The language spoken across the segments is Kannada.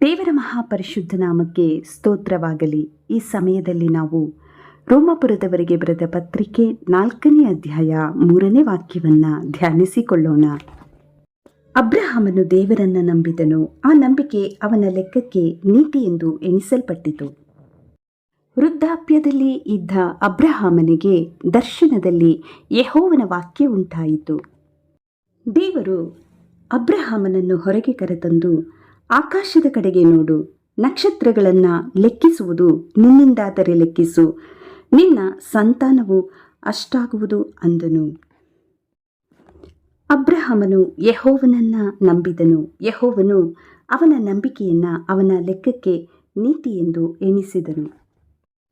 ದೇವರ ಮಹಾಪರಿಶುದ್ಧ ನಾಮಕ್ಕೆ ಸ್ತೋತ್ರವಾಗಲಿ. ಈ ಸಮಯದಲ್ಲಿ ನಾವು ರೋಮಪುರದವರಿಗೆ ಬರೆದ ಪತ್ರಿಕೆ ನಾಲ್ಕನೇ ಅಧ್ಯಾಯ ಮೂರನೇ ವಾಕ್ಯವನ್ನು ಧ್ಯಾನಿಸಿಕೊಳ್ಳೋಣ. ಅಬ್ರಹಾಮನು ದೇವರನ್ನ ನಂಬಿದನು. ಆ ನಂಬಿಕೆ ಅವನ ಲೆಕ್ಕಕ್ಕೆ ನೀತಿ ಎಂದು ಎಣಿಸಲ್ಪಟ್ಟಿತು. ವೃದ್ಧಾಪ್ಯದಲ್ಲಿ ಇದ್ದ ಅಬ್ರಹಾಮನಿಗೆ ದರ್ಶನದಲ್ಲಿ ಯಹೋವನ ವಾಕ್ಯ ಉಂಟಾಯಿತು. ದೇವರು ಅಬ್ರಹಾಮನನ್ನು ಹೊರಗೆ ಕರೆತಂದು ಆಕಾಶದ ಕಡೆಗೆ ನೋಡು. ನಕ್ಷತ್ರಗಳನ್ನು ಲೆಕ್ಕಿಸುವುದು ನಿನ್ನಿಂದಾದರೆ ಲೆಕ್ಕಿಸು. ನಿನ್ನ ಸಂತಾನವು ಅಷ್ಟಾಗುವುದು ಅಂದನು. ಅಬ್ರಹಾಮನು ಯಹೋವನನ್ನ ನಂಬಿದನು. ಯಹೋವನು ಅವನ ನಂಬಿಕೆಯನ್ನ ಅವನ ಲೆಕ್ಕಕ್ಕೆ ನೀತಿ ಎಂದು ಎಣಿಸಿದನು.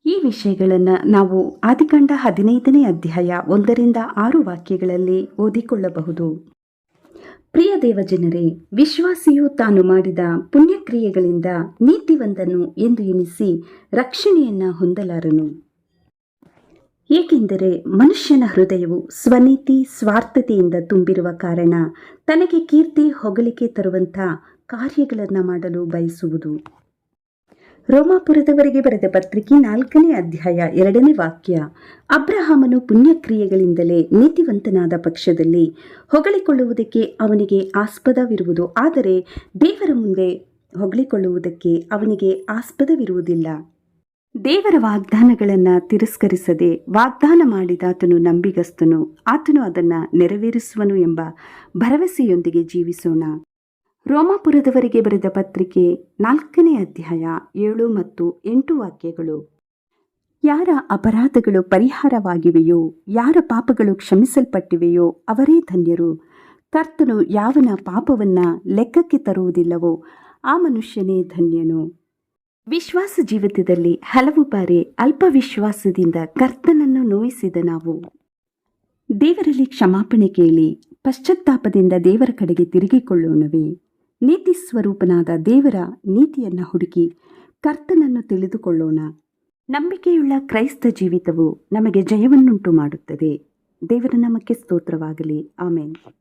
ಈ ವಿಷಯಗಳನ್ನು ನಾವು ಆದಿಕಾಂಡ ಹದಿನೈದನೇ ಅಧ್ಯಾಯ ಒಂದರಿಂದ ಆರು ವಾಕ್ಯಗಳಲ್ಲಿ ಓದಿಕೊಳ್ಳಬಹುದು. ಪ್ರಿಯ ದೇವಜನರೇ, ವಿಶ್ವಾಸಿಯು ತಾನು ಮಾಡಿದ ಪುಣ್ಯಕ್ರಿಯೆಗಳಿಂದ ನೀತಿವಂತನು ಎಂದು ಎನಿಸಿ ರಕ್ಷಣೆಯನ್ನ ಹೊಂದಲಾರನು. ಏಕೆಂದರೆ ಮನುಷ್ಯನ ಹೃದಯವು ಸ್ವನೀತಿ, ಸ್ವಾರ್ಥತೆಯಿಂದ ತುಂಬಿರುವ ಕಾರಣ ತನಗೆ ಕೀರ್ತಿ, ಹೊಗಳಿಕೆ ತರುವಂಥ ಕಾರ್ಯಗಳನ್ನು ಮಾಡಲು ಬಯಸುವುದು. ರೋಮಾಪುರದವರೆಗೆ ಬರೆದ ಪತ್ರಿಕೆ ನಾಲ್ಕನೇ ಅಧ್ಯಾಯ ಎರಡನೇ ವಾಕ್ಯ. ಅಬ್ರಹಾಮನು ಪುಣ್ಯಕ್ರಿಯೆಗಳಿಂದಲೇ ನೀತಿವಂತನಾದ ಪಕ್ಷದಲ್ಲಿ ಹೊಗಳಿಕೊಳ್ಳುವುದಕ್ಕೆ ಅವನಿಗೆ ಆಸ್ಪದವಿರುವುದು. ಆದರೆ ದೇವರ ಮುಂದೆ ಹೊಗಳಿಕೊಳ್ಳುವುದಕ್ಕೆ ಅವನಿಗೆ ಆಸ್ಪದವಿರುವುದಿಲ್ಲ. ದೇವರ ವಾಗ್ದಾನಗಳನ್ನು ತಿರಸ್ಕರಿಸದೆ ವಾಗ್ದಾನ ಮಾಡಿದ ಆತನು ನಂಬಿಗಸ್ತನು. ಆತನು ಅದನ್ನು ನೆರವೇರಿಸುವನು ಎಂಬ ಭರವಸೆಯೊಂದಿಗೆ ಜೀವಿಸೋಣ. ರೋಮಾಪುರದವರೆಗೆ ಬರೆದ ಪತ್ರಿಕೆ ನಾಲ್ಕನೇ ಅಧ್ಯಾಯ ಏಳು ಮತ್ತು ಎಂಟು ವಾಕ್ಯಗಳು. ಯಾರ ಅಪರಾಧಗಳು ಪರಿಹಾರವಾಗಿವೆಯೋ, ಯಾರ ಪಾಪಗಳು ಕ್ಷಮಿಸಲ್ಪಟ್ಟಿವೆಯೋ ಅವರೇ ಧನ್ಯರು. ಕರ್ತನು ಯಾವನ ಪಾಪವನ್ನು ಲೆಕ್ಕಕ್ಕೆ ತರುವುದಿಲ್ಲವೋ ಆ ಮನುಷ್ಯನೇ ಧನ್ಯನು. ವಿಶ್ವಾಸ ಜೀವಿತದಲ್ಲಿ ಹಲವು ಬಾರಿ ಅಲ್ಪ ವಿಶ್ವಾಸದಿಂದ ಕರ್ತನನ್ನು ನೋಯಿಸಿದ ನಾವು. ದೇವರಲ್ಲಿ ಕ್ಷಮಾಪಣೆ ಕೇಳಿ ಪಶ್ಚಾತ್ತಾಪದಿಂದ ದೇವರ ಕಡೆಗೆ ತಿರುಗಿಕೊಳ್ಳೋಣವೇ ನೀತಿ ಸ್ವರೂಪನಾದ ದೇವರ ನೀತಿಯನ್ನು ಹುಡುಕಿ ಕರ್ತನನ್ನು ತಿಳಿದುಕೊಳ್ಳೋಣ. ನಂಬಿಕೆಯುಳ್ಳ ಕ್ರೈಸ್ತ ಜೀವಿತವು ನಮಗೆ ಜಯವನ್ನುಂಟು ಮಾಡುತ್ತದೆ. ದೇವರ ನಮಕ್ಕೆ ಸ್ತೋತ್ರವಾಗಲಿ. ಆಮೇಲೆ